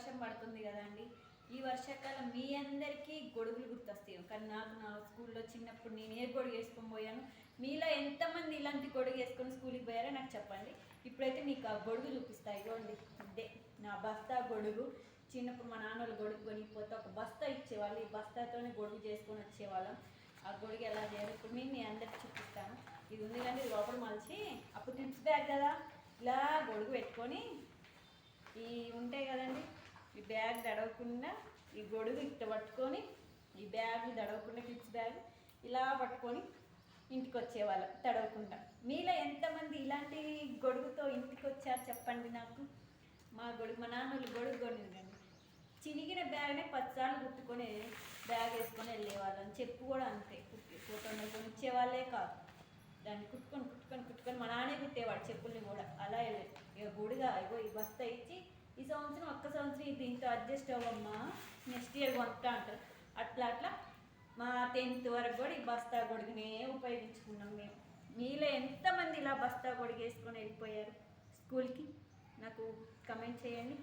వర్షం పడుతుంది కదండి. ఈ వర్షాకాలం మీ అందరికీ గొడుగులు గుర్తొస్తాయి. కానీ నాకు నా స్కూల్లో చిన్నప్పుడు నేను ఏ గొడుగు వేసుకొని పోయాను? మీలో ఎంతమంది ఇలాంటి గొడుగు వేసుకొని స్కూల్కి పోయారో నాకు చెప్పండి. ఇప్పుడైతే మీకు ఆ గొడుగు చూపిస్తా. ఇదిగోండి ఇదే నా బస్తా గొడుగు. చిన్నప్పుడు మా నాన్న వాళ్ళు గొడుగు కొనిపోతే ఒక బస్తా ఇచ్చేవాళ్ళు. ఈ బస్తాతోనే గొడుగు చేసుకొని వచ్చేవాళ్ళం. ఆ గొడుగు ఎలా చేయాలి ఇప్పుడు నేను మీ అందరికి చూపిస్తాను. ఇది ఉంది కానీ లోపల మలిచి అప్పుడు టిప్స్ బ్యాగ్ కదా? ఇలా గొడుగు పెట్టుకొని ఈ ఉంటాయి కదా బ్యాగ్ తడవకుండా ఈ గొడుగు ఇట్ట పట్టుకొని ఈ బ్యాగ్ తడవకుండా కిడ్స్ బ్యాగ్ ఇలా పట్టుకొని ఇంటికి వచ్చేవాళ్ళం తడవకుండా. మీలో ఎంతమంది ఇలాంటి గొడుగుతో ఇంటికి వచ్చారు చెప్పండి నాకు? మా గొడుగు మా నాన్నలు గొడుగు కొనిందండి చినిగిన బ్యాగ్నే పచ్చాలు కుట్టుకొని బ్యాగ్ వేసుకొని వెళ్ళేవాళ్ళం. చెప్పు కూడా అంతే కుట్టి ఫోటోలు కొనిచ్చేవాళ్ళే కాదు. దాన్ని కుట్టుకొని కుట్టుకొని కుట్టుకొని మా నాన్నే కుట్టేవాడు చెప్పుల్ని కూడా. అలా వెళ్ళే ఇక గుడిగా ఇగో ఈ బస్తా ఇచ్చి సంవత్సరం ఒక్క సంవత్సరం దీంతో అడ్జస్ట్ అవ్వమ్మా. నెక్స్ట్ ఇయర్ కొంటా అంటారు. అట్లా అట్లా. మా టెన్త్ వరకు కూడా ఈ బస్తా గొడుగునే ఉపయోగించుకున్నాం మేము. మీలో ఎంతమంది ఇలా బస్తా గొడుగు వేసుకొని వెళ్ళిపోయారు? స్కూల్కి? నాకు కమెంట్ చేయండి.